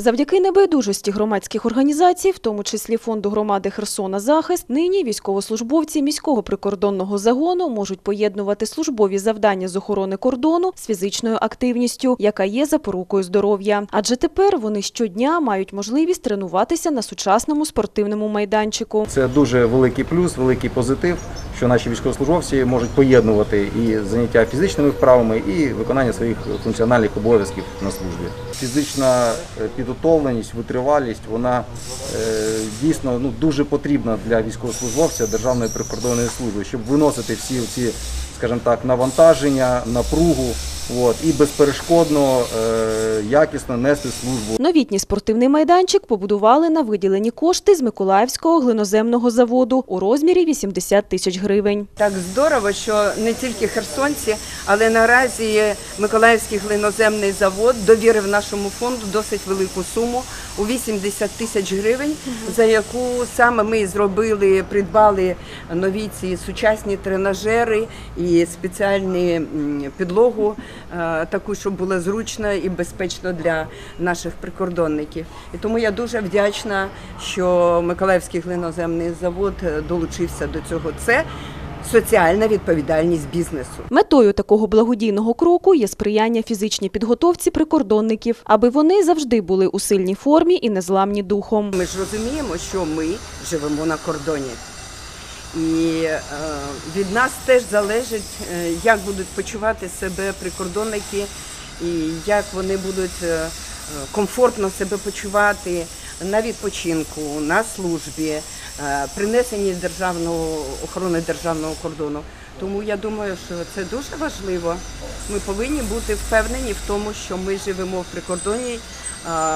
Завдяки небайдужості громадських організацій, в тому числі фонду громади Херсона Захист, нині військовослужбовці міського прикордонного загону можуть поєднувати службові завдання з охорони кордону з фізичною активністю, яка є запорукою здоров'я. Адже тепер вони щодня мають можливість тренуватися на сучасному спортивному майданчику. Це дуже великий плюс, великий позитив, що наші військовослужбовці можуть поєднувати і заняття фізичними вправами, і виконання своїх функціональних обов'язків на службі. Фізична е, підготовленість, витривалість, вона е, дійсно ну, дуже потрібна для військовослужбовця Державної прикордонної служби, щоб виносити всі ці, скажімо так, навантаження, напругу. От, і безперешкодно, е, якісно нести службу Новітній спортивний майданчик побудували на виділені кошти з Миколаївського глиноземного заводу у розмірі 80 тисяч гривень. Так здорово, що не тільки херсонці, але наразі Миколаївський глиноземний завод довірив нашому фонду досить велику суму у 80 тисяч гривень, за яку саме ми зробили, придбали нові ці сучасні тренажери і спеціальні м, підлогу, е, таку, щоб було зручно і безпечно для наших прикордонників. І тому я дуже вдячна, що Миколаївський глиноземний завод е, долучився до цього. Це соціальна відповідальність бізнесу. Метою такого благодійного кроку є сприяння фізичній підготовці прикордонників, аби вони завжди були у сильній формі і незламні духом. Ми ж розуміємо, що ми живемо на кордоні. І е, від нас теж залежить, е, як будуть почувати себе прикордонники, і як вони будуть е, комфортно себе почувати на відпочинку, на службі, принесенні державного охорони державного кордону. Тому я думаю, що це дуже важливо. Ми повинні бути впевнені в тому, що ми живемо в прикордонній,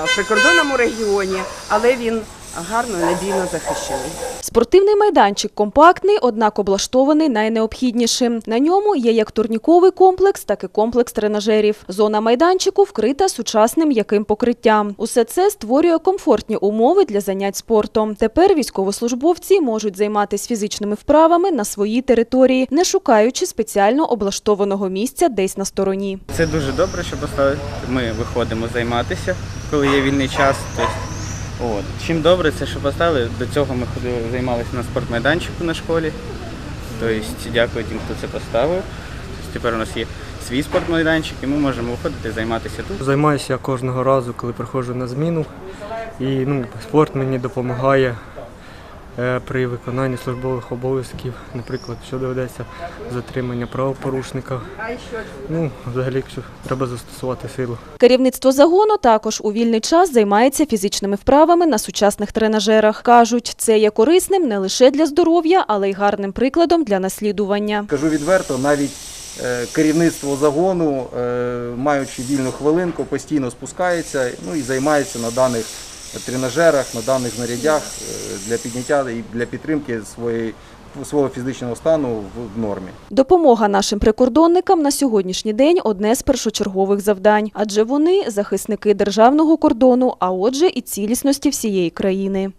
в прикордонному регіоні, але він гарно і надійно захищений. Спортивний майданчик компактний, однак облаштований найнеобхіднішим. На ньому є як турніковий комплекс, так і комплекс тренажерів. Зона майданчику вкрита сучасним м'яким покриттям. Усе це створює комфортні умови для занять спортом. Тепер військовослужбовці можуть займатися фізичними вправами на своїй території, не шукаючи спеціально облаштованого місця десь на стороні. Це дуже добре, що. Ми виходимо займатися, коли є вільний час. От. Чим добре, це що поставили. До цього ми ходили, займалися на спортмайданчику на школі. Тобто, дякую тим, хто це поставив. Тобто, тепер у нас є свій спортмайданчик, і ми можемо виходити займатися тут. Займаюся я кожного разу, коли приходжу на зміну. І ну, спорт мені допомагає при виконанні службових обов'язків, наприклад, що доведеться затримання правопорушника. Ну, взагалі, якщо треба застосувати силу. Керівництво загону також у вільний час займається фізичними вправами на сучасних тренажерах. Кажуть, це є корисним не лише для здоров'я, але й гарним прикладом для наслідування. Кажу відверто, навіть е, керівництво загону, е, маючи вільну хвилинку, постійно спускається ну, і займається на даних тренажерах, на даних знарядях е, для підняття і для підтримки своєї, свого фізичного стану в нормі. Допомога нашим прикордонникам на сьогоднішній день одне з першочергових завдань, адже вони захисники державного кордону, а отже і цілісності всієї країни.